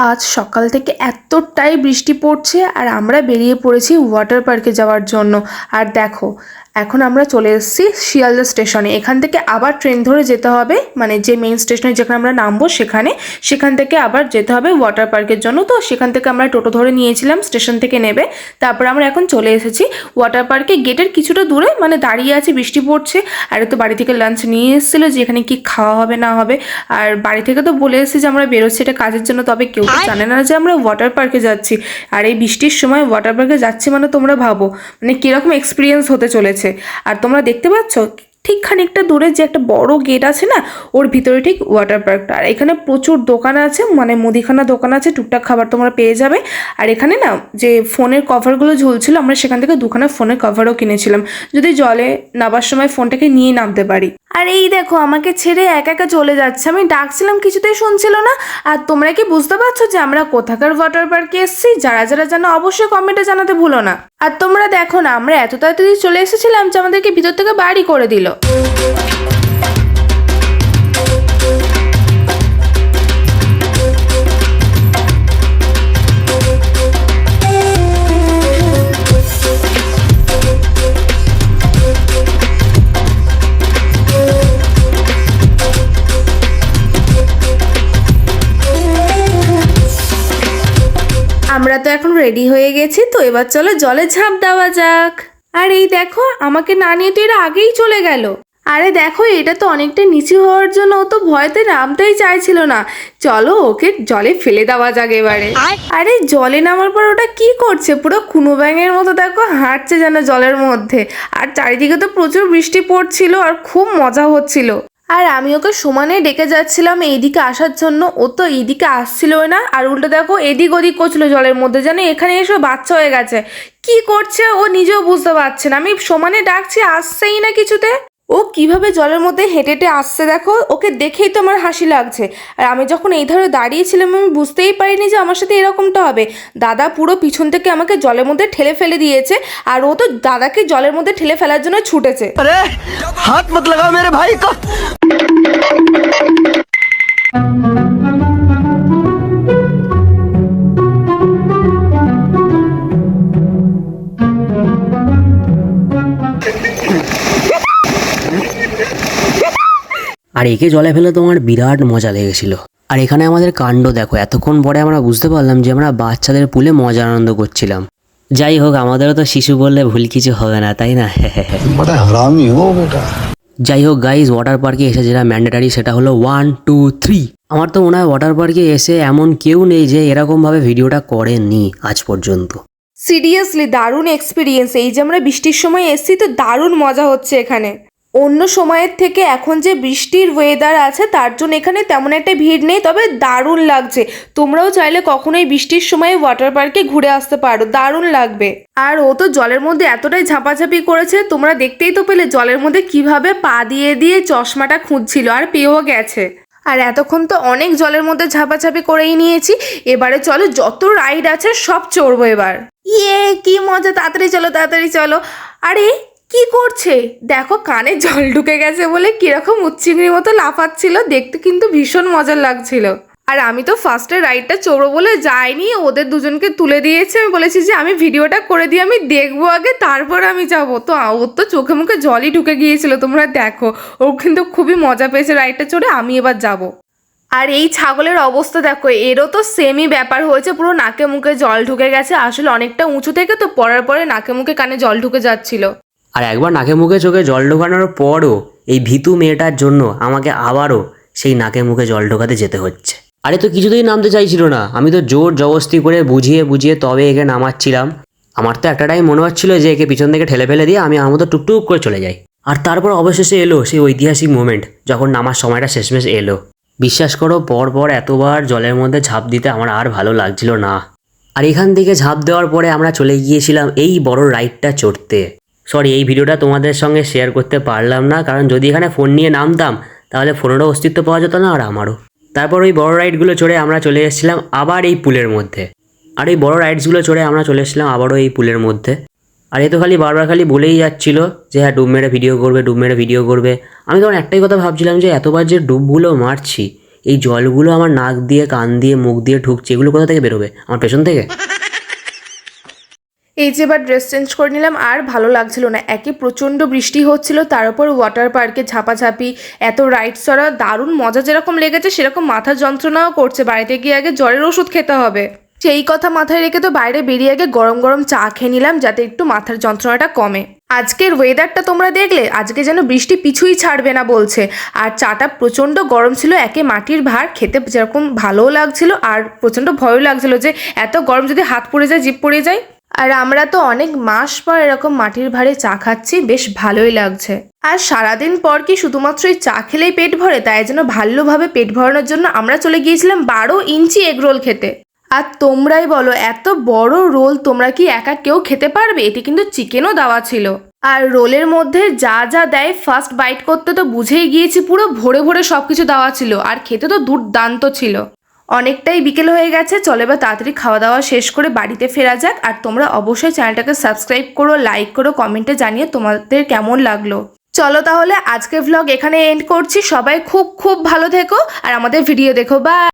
আজ সকাল থেকে এতটাই বৃষ্টি পড়ছে আর আমরা বেরিয়ে পড়েছি ওয়াটার পার্কে যাওয়ার জন্য। আর দেখো এখন আমরা চলে এসেছি শিয়ালদা স্টেশনে। এখান থেকে আবার ট্রেন ধরে যেতে হবে মানে যে মেইন স্টেশনে যেখানে আমরা নামবো সেখানে। সেখান থেকে আবার যেতে হবে ওয়াটার পার্কের জন্য। তো সেখান থেকে আমরা টোটো ধরে নিয়েছিলাম স্টেশন থেকে নেবে। তারপর আমরা এখন চলে এসেছি ওয়াটার পার্কে গেটের কিছুটা দূরে মানে দাঁড়িয়ে আছে, বৃষ্টি পড়ছে। আর তো বাড়ি থেকে লাঞ্চ নিয়ে এসেছিল যে এখানে কি খাওয়া হবে, না হবে। আর বাড়ি থেকে তো বলে এসেছি যে আমরা বেরোচ্ছি, এটা কাজের জন্য। তবে কেউ জানে না যে আমরা ওয়াটার পার্কে যাচ্ছি। আর এই বৃষ্টির সময় ওয়াটার পার্কে যাচ্ছি মানে তোমরা ভাবো মানে কীরকম এক্সপিরিয়েন্স হতে চলেছে। আর তোমরা দেখতে পাচ্ছ, ঠিক খানিকটা দূরে যে একটা বড় গেট আছে না, ওর ভিতরে ঠিক ওয়াটার পার্কটা আর এখানে প্রচুর দোকান আছে মানে মুদিখানা দোকান আছে, টুকটাক খাবার তোমরা পেয়ে যাবে। আর এখানে না, যে ফোনের কভারগুলো ঝুলছিল, আমরা সেখান থেকে দুখানা ফোনের কভারও কিনেছিলাম। যদি জলে নাবার সময় ফোনটাকে নিয়ে নামতে পারি। আর এই দেখো, আমাকে ছেড়ে একা একা চলে যাচ্ছে। আমি ডাকছিলাম, কিছুতেই শুনছিল না। আর তোমরা কি বুঝতে পারছ যে আমরা কোথাকার ওয়াটার পার্কে এসেছি? যারা যারা জানো, অবশ্যই কমেন্টে জানাতে ভুলো না। আর তোমরা দেখো না, আমরা এত তাড়াতাড়ি চলে এসেছিলাম যে আমাদেরকে ভিতর থেকে বাড়ি করে দিল। এখন রেডি হয়ে গেছি তো এবার চলো জলে ঝাঁপ দেওয়া যাক। আর এই দেখো আমাকে না নিয়ে তো এরা আগেই চলে গেল। আরে দেখো এটা তো অনেকটা নিচু হওয়ার জন্য ও তো ভয়তে নামতেই চাইছিল না। চলো ওকে জলে ফেলে দেওয়া যাক এবারে। আরে জলে নামার পর ওটা কি করছে? পুরো কুনো ব্যাঙের মতো দেখো হাঁটছে যেন জলের মধ্যে। আর চারিদিকে তো প্রচুর বৃষ্টি পড়ছিল আর খুব মজা হচ্ছিল। আর আমি ওকে সমানে ডেকে যাচ্ছিলাম এইদিকে আসার জন্য। ও তো এইদিকে আসছিল না। আর উল্টো দেখো এদিক ওদিক করছিল জলের মধ্যে। যেন এখানে এসে বাচ্চা হয়ে গেছে। কি করছে ও নিজেও বুঝতে পারছে না। আমি সমানে ডাকছি, আসছেই না কিছুতে। ও কীভাবে জলের মধ্যে হেঁটে হেঁটে আসছে দেখো? ওকে দেখেই তো আমার হাসি লাগছে। আর আমি যখন এই ধারে দাঁড়িয়েছিলাম আমি বুঝতেই পারিনি যে আমার সাথে এরকমটা হবে। দাদা পুরো পিছন থেকে আমাকে জলের মধ্যে ঠেলে ফেলে দিয়েছে, আর ও তো দাদাকে জলের মধ্যে ঠেলে ফেলার জন্য ছুটেছে। হাত মত লাগাও মেরে ভাই আর একে জলে ফেলে তো আমার বিরাট মজা লেগেছিল। আর এখানে আমাদের কাণ্ড দেখো এতক্ষণ পরে আমরা বুঝতে পারলাম যে আমরা বাচ্চাদের পুলে মজা আনন্দ করছিলাম। যাই হোক আমাদেরও তো শিশু বললে ভুল কিছু হবে না তাই না? যাই হোক গাইজ ওয়াটার পার্কে এসে যেটা ম্যান্ডেটারি সেটা হলো ওয়ান টু থ্রি আমার তো মনে হয় ওয়াটার পার্কে এসে এমন কেউ নেই যে এরকমভাবে ভিডিওটা করেনি আজ পর্যন্ত। সিরিয়াসলি দারুণ এক্সপিরিয়েন্স এই যে আমরা বৃষ্টির সময় এসছি তো দারুণ মজা হচ্ছে এখানে। অন্য সময়ের থেকে এখন যে বৃষ্টির ওয়েদার আছে, তার জন্য এখানে তেমন একটা ভিড় নেই, তবে দারুণ লাগছে। তোমরাও চাইলে কখনোই বৃষ্টির সময় ওয়াটার পার্কে ঘুরে আসতে পারো, দারুণ লাগবে। আর ও তো জলের মধ্যে এতটাই ঝাপাঝাপি করেছে, তোমরা দেখতেই তো পেলে জলের মধ্যে কীভাবে পা দিয়ে দিয়ে চশমাটা খুঁজছিল, আর পেয়েও গেছে। আর এতক্ষণ তো অনেক জলের মধ্যে ঝাপাঝাপি করেই নিয়েছি, এবারে চলো যত রাইড আছে সব চড়বো এবার। ইয়ে কি মজা, তাড়াতাড়ি চলো তাড়াতাড়ি চলো। আরে কি করছে? দেখো কানে জল ঢুকে গেছে বলে কীরকম উচ্চিংড়ির মতো লাফাচ্ছিল, দেখতে কিন্তু ভীষণ মজার লাগছিল। আর আমি তো ফার্স্টে রাইডটা চড়বো বলে যাইনি, ওদের দুজনকে তুলে দিয়েছে। আমি বলেছি যে, আমি ভিডিওটা করে দিয়ে আমি দেখব আগে, তারপর আমি যাব। তো ওর তো চোখে মুখে জলই ঢুকে গিয়েছিল, তোমরা দেখো। ও কিন্তু খুবই মজা পেয়েছে রাইডটা চড়ে, আমি এবার যাব। আর এই ছাগলের অবস্থা দেখো, এরও তো সেমই ব্যাপার হয়েছে, পুরো নাকে মুখে জল ঢুকে গেছে। আসলে অনেকটা উঁচু থেকে তো পড়ার পরে নাকে মুখে কানে জল ঢুকে যাচ্ছিল। আর একবার নাকে মুখে চোখে জল ঢোকানোর পরও এই ভীতু মেয়েটার জন্য আমাকে আবারও সেই নাকে মুখে জল ঢোকাতে যেতে হচ্ছে। আরে তো কিছুতেই নামতে চাইছিল না। আমি তো জোর জবস্তি করে বুঝিয়ে বুঝিয়ে তবে একে নামাচ্ছিলাম। আমার তো একটাটাই মনে হচ্ছিল যে একে পিছন থেকে ঠেলে ফেলে দিয়ে আমি আমার মতো টুকটুক করে চলে যাই। আর তারপর অবশেষে এলো সেই ঐতিহাসিক মোমেন্ট যখন নামার সময়টা শেষমেশ এলো। বিশ্বাস করো, পর পর এতবার জলের মধ্যে ঝাঁপ দিতে আমার আর ভালো লাগছিল না। আর এখান থেকে ঝাঁপ দেওয়ার পরে আমরা চলে গিয়েছিলাম এই বড় রাইডটা চড়তে। সরি এই ভিডিওটা তোমাদের সঙ্গে শেয়ার করতে পারলাম না। কারণ যদি এখানে ফোন নিয়ে নামতাম, তাহলে ফোনেরও অস্তিত্ব পাওয়া যেত না আর আমারও। তারপর ওই বড় রাইডগুলো চড়ে আমরা চলে এসেছিলাম আবার এই পুলের মধ্যে। আর এই বড় রাইডসগুলো চড়ে আমরা চলে এসেছিলাম আবারও এই পুলের মধ্যে। আর এ তো খালি বারবার খালি বলেই যাচ্ছিল যে হ্যাঁ ডুব মেরে ভিডিও করবে ডুব মেরে ভিডিও করবে। আমি তখন একটাই কথা ভাবছিলাম যে, এতবার যে ডুবগুলো মারছি, এই জলগুলো আমার নাক দিয়ে, কান দিয়ে, মুখ দিয়ে ঢুকছে, এগুলো কোথা থেকে বেরোবে? আমার পেছন থেকে? এই যে এবার ড্রেস চেঞ্জ করে নিলাম, আর ভালো লাগছিল না। একে প্রচণ্ড বৃষ্টি হচ্ছিল, তার উপর ওয়াটার পার্কে ঝাপাঝাপি, এত রাইড চড়া, দারুণ মজা যেরকম লেগেছে, সেরকম মাথার যন্ত্রণাও করছে। বাড়িতে গিয়ে আগে জ্বরের ওষুধ খেতে হবে। সেই কথা মাথায় রেখে তো বাইরে বেরিয়ে আগে গরম গরম চা খেয়ে নিলাম, যাতে একটু মাথার যন্ত্রণাটা কমে। আজকের ওয়েদারটা তোমরা দেখলে, আজকে যেন বৃষ্টি পিছুই ছাড়বে না বলছে। আর চাটা প্রচণ্ড গরম ছিল, একে মাটির ভার, খেতে যেরকম ভালোও লাগছিল, আর প্রচণ্ড ভয়ও লাগছিল যে, এত গরম যদি হাত পড়ে যায় জিপ পড়ে যায়। আর আমরা তো অনেক মাস পর এরকম মাটির ভারে চা খাচ্ছি, বেশ ভালোই লাগছে। আর সারাদিন পর কি শুধুমাত্র এই চা খেলেই পেট ভরে? তাই যেন ভালোভাবে পেট ভরানোর জন্য আমরা চলে গিয়েছিলাম বারো ইঞ্চি এগ রোল খেতে। আর তোমরাই বলো, এত বড় রোল তোমরা কি একা কেউ খেতে পারবে? এটি কিন্তু চিকেনও দেওয়া ছিল। আর রোলের মধ্যে যা যা দেয় ফার্স্ট বাইট করতে তো বুঝেই গিয়েছি, পুরো ভরে ভরে সব কিছু দেওয়া ছিল। আর খেতে তো দুর্দান্ত ছিল। অনেকটাই বিকেল হয়ে গেছে, চলে বা তাড়াতাড়ি খাওয়া দাওয়া শেষ করে বাড়িতে ফেরা যাক। আর তোমরা অবশ্যই চ্যানেলটাকে সাবস্ক্রাইব করো, লাইক করো, কমেন্টে জানিয়ে তোমাদের কেমন লাগল। চলো তাহলে আজকের ভ্লগ এখানে এন্ড করছি। সবাই খুব খুব ভালো থেকো। আর আমাদের ভিডিও দেখো। বা